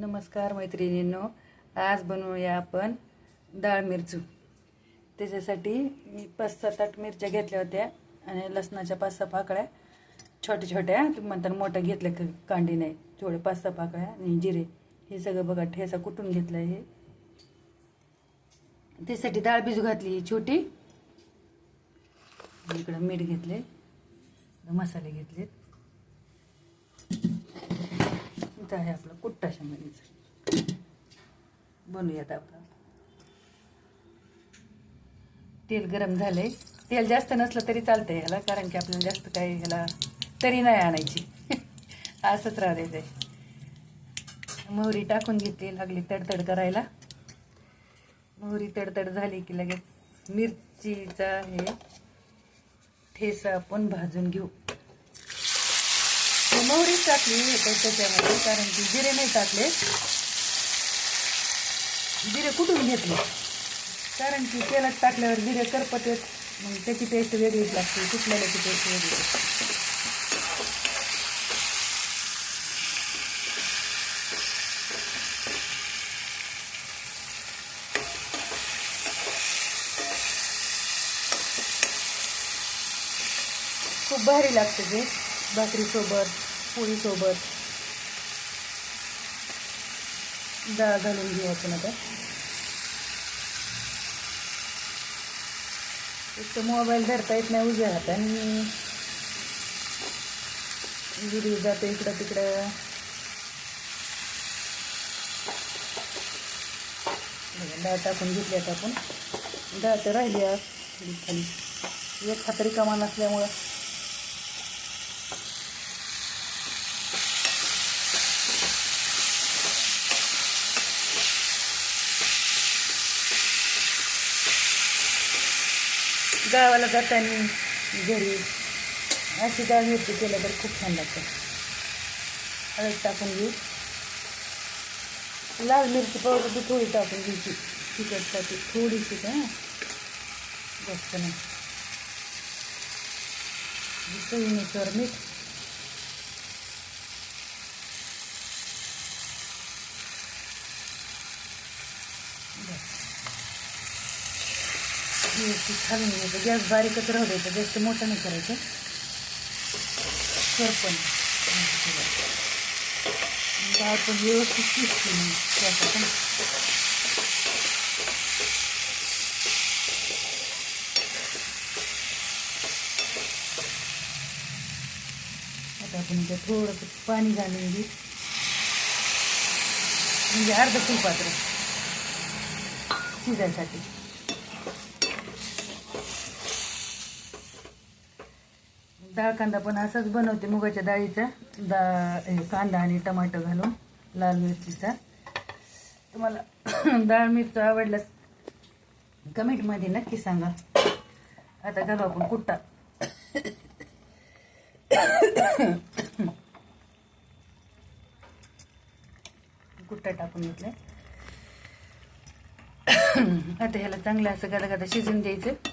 नमस्कार मैत्रिणींनो आज बनवूया आपण डाळ मिरचू. त्याच्यासाठी मी पाच सात आठ मिरच्या घेतल्या होत्या आणि लसणाच्या पाच सहा पाकळ्या छोट्या छोट्या तुम्ही म्हणता मोठ्या घेतल्या का कांडी नाही थोडे पाच सहा पाकळ्या आणि जिरे. हे सगळं बघा ठेसा कुटून घेतलं आहे त्यासाठी डाळ भिजू घातली ही छोटी. इकडं मीठ घेतले मसाले घेतलेत. इथं आहे आपलं कुट्टा शेंगदाण्याचं बनवूयात आपण. तेल गरम झालंय. तेल जास्त नसलं तरी चालतंय ह्याला कारण की आपल्याला जास्त काही ह्याला तरी नाही आणायची. असंच राहते ते. मोहरी टाकून घेतली लागली तडतड करायला. मोहरी तडतड झाली की लगेच मिरचीचा हे ठेसा आपण भाजून घेऊ. मोहरीच टाकली होतं त्याच्यामध्ये कारण की जिरे नाही टाकले. जिरे कुठून घेतले? कारण की तेलात टाकल्यावर जिरे करपत येत मग त्याची टेस्ट वेगळीच लागते. कुठल्याची टेस्ट वेगळी खूप भारी लागते ते भाकरीसोबत. पोळीसोबत डाळ घालून घेऊ आपण आता. एक तर मोबाईल धरता येत नाही उजव्या हाताने. गिरी जातो इकडं तिकडं. डाळ टाकून घेतली आता आपण. डाळ तर राहिली आज. खाली एक खात्री कमान असल्यामुळं. गावाला जाताना घरी. अशी डाळ मिरची केलं तर खूप छान लागतं. हळद टाकून घेऊ. लाल मिरची पावडर बी थोडी टाकून घ्यायची तिखटसाठी. थोडीशी का? जास्त नाही. चवीनुसार मीठ व्यवस्थित खालून घ्यायचं. गॅस बारीकच राहू द्यायचं. जास्त मोठं नाही करायचं. सरपण. डाळ पण व्यवस्थित शिजते मग पण आता आपण इथं थोडंसं पाणी घालून घेऊ. म्हणजे अर्ध फुलपात्र शिजायसाठी. डाळ कांदा पण असाच बनवते मुगाच्या डाळीचा. दा हे कांदा आणि टमाटर घालून लाल मिरचीचा. तुम्हाला डाळ मिरची आवडल्यास कमेंटमध्ये नक्की सांगा. आता घालू आपण कुट्टा. कुट्टा टाकून घेतलाय. आता ह्याला चांगलं असं गदा गदा शिजून द्यायचं.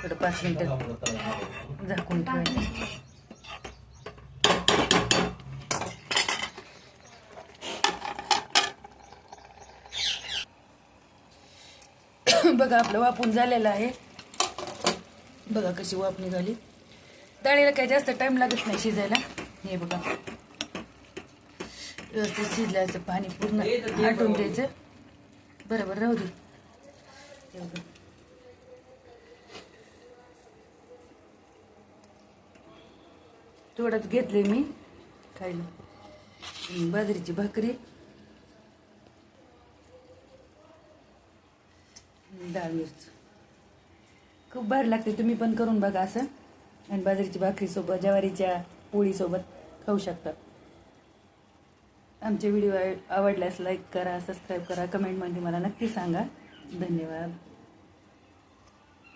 इकडं पाच मिनिटं झाकून ठेवायचं. बघा आपलं वापून झालेलं आहे. बघा कशी वाप निघाली. डाळीला काही जास्त टाइम लागत नाही शिजायला. हे बघा. व्यवस्थित शिजल्याचं पाणी पूर्ण आटून द्यायचं. बरोबर राहू दे हे बघा. थोडंच घेतले मी. खायला बाजरीची भाकरी. डाळ मिरच. खूप भारी लागते. तुम्ही पण करून बघा असं. आणि बाजरीची भाकरीसोबत ज्वारीच्या पोळीसोबत खाऊ शकता. आमचे व्हिडिओ आवडल्यास लाईक करा सबस्क्राईब करा कमेंटमध्ये मला नक्की सांगा. धन्यवाद.